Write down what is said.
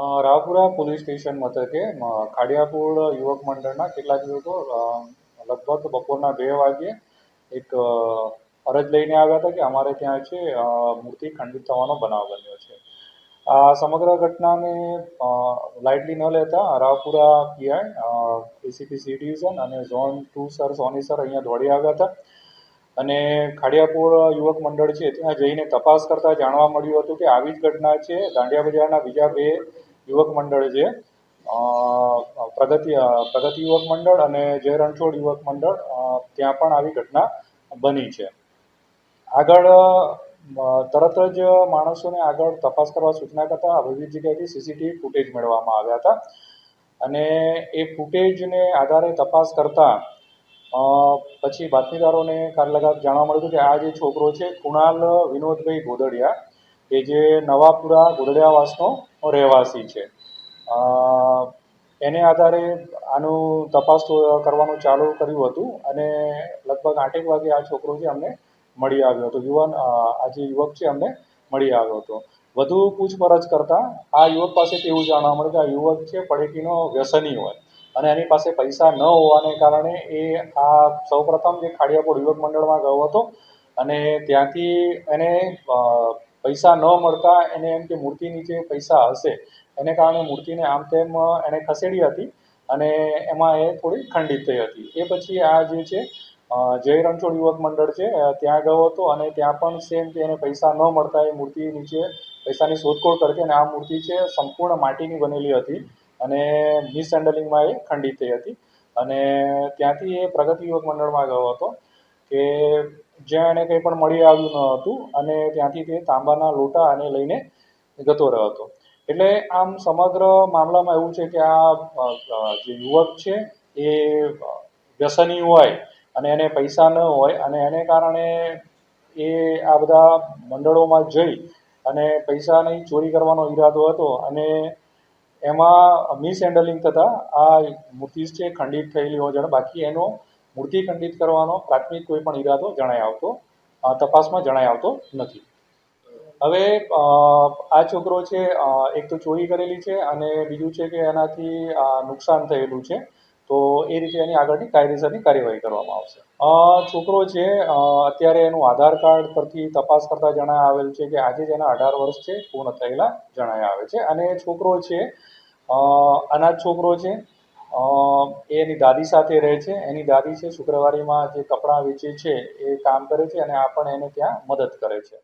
Raopura police station મથકે ખાડિયાપુર યુવક મંડળના કેટલાક યુવકો લગભગ બપોરના બે વાગ્યે એક અરજ લઈને આવ્યા હતા કે અમારે ત્યાં છે મૂર્તિ ખંડિત થવાનો બનાવ બન્યો છે. આ સમગ્ર ઘટનાને લાઇટલી ન લેતા Raopura PI ACP C division અને zone two sir Soni sir અહીંયા દોડી આવ્યા હતા. અને ખાડિયાપુર યુવક મંડળ છે, ત્યાં જઈને તપાસ કરતાં જાણવા મળ્યું હતું કે આવી જ ઘટના છે. દાંડિયા બજારના બીજા બે યુવક મંડળ જે પ્રગતિ પ્રગતિ યુવક મંડળ અને જય રણછોડ યુવક મંડળ ત્યાં પણ આવી ઘટના બની છે. આગળ તરત જ માણસોને આગળ તપાસ કરવા સૂચના કરતા વિવિધ જગ્યાએથી સીસીટીવી ફૂટેજ મેળવવામાં આવ્યા હતા. અને એ ફૂટેજને આધારે તપાસ કરતાં પછી બાતમીદારોને લગાવ જાણવા મળ્યું હતું કે આ જે છોકરો છે, કુણાલ વિનોદભાઈ ગોદડિયા કે જે નવાપુરા ગોદડિયાવાસનો રહેવાસી છે. એને આધારે આનું તપાસ કરવાનું ચાલુ કર્યું હતું અને લગભગ આઠેક વાગે આ છોકરો છે અમને મળી આવ્યો હતો. યુવાન આ જે યુવક છે અમને મળી આવ્યો હતો. વધુ પૂછપરછ કરતાં આ યુવક પાસેથી એવું જાણવા મળ્યું કે આ યુવક છે પડેટીનો વ્યસની હોય અને એની પાસે પૈસા ન હોવાને કારણે એ આ સૌપ્રથમ જે ખાડિયાપુર યુવક મંડળમાં ગયો હતો અને ત્યાંથી એને પૈસા ન મળતા એને એમ કે મૂર્તિ નીચે પૈસા હશે. એને કારણે મૂર્તિને આમ તેમ એણે ખસેડી હતી અને એમાં એ થોડી ખંડિત થઈ હતી. એ પછી આ જે છે જય રણછોડ યુવક મંડળ છે ત્યાં ગયો હતો અને ત્યાં પણ સેમ કે એને પૈસા ન મળતા એ મૂર્તિ નીચે પૈસાની શોધખોળ કરતી અને આ મૂર્તિ છે સંપૂર્ણ માટીની બનેલી હતી અને મિસહેન્ડલિંગમાં એ ખંડિત થઈ હતી. અને ત્યાંથી એ પ્રગતિ યુવક મંડળમાં ગયો હતો. કે જ્યાં એને કંઈ પણ મળી આવ્યું ન હતું અને ત્યાંથી તે તાંબાના લોટા અને લઈને જતો રહ્યો હતો. એટલે આમ સમગ્ર મામલામાં એવું છે કે આ જે યુવક છે એ વ્યસની હોય અને એને પૈસા ન હોય અને એને કારણે એ આ બધા મંડળોમાં જઈ અને પૈસાની ચોરી કરવાનો ઈરાદો હતો અને એમાં મિસહેન્ડલિંગ થતાં આ મૂર્તિ છે ખંડિત થયેલી હોવા જાણે. બાકી એનો મૂર્તિ ખંડિત કરવાનો પ્રાથમિક કોઈ પણ ઈરાદો જણાઈ આવતો તપાસમાં જણાઈ આવતો નથી. હવે આ છોકરો છે એક તો ચોરી કરેલી છે અને બીજું છે કે એનાથી નુકસાન થયેલું છે, તો એ રીતે એની આગળની કાયદેસરની કાર્યવાહી કરવામાં આવશે. છોકરો છે અત્યારે એનું આધાર કાર્ડ પરથી તપાસ કરતાં જણાય આવેલ છે કે આજે જ એના અઢાર વર્ષ છે, પૂર્ણ થયેલા જણાય આવે છે. અને છોકરો છે અનાથ છોકરો છે એ એની દાદી સાથે રહે છે. એની દાદી છે શુક્રવારીમાં જે કપડાં વેચે છે, એ કામ કરે છે અને આ પણ એને ત્યાં મદદ કરે છે.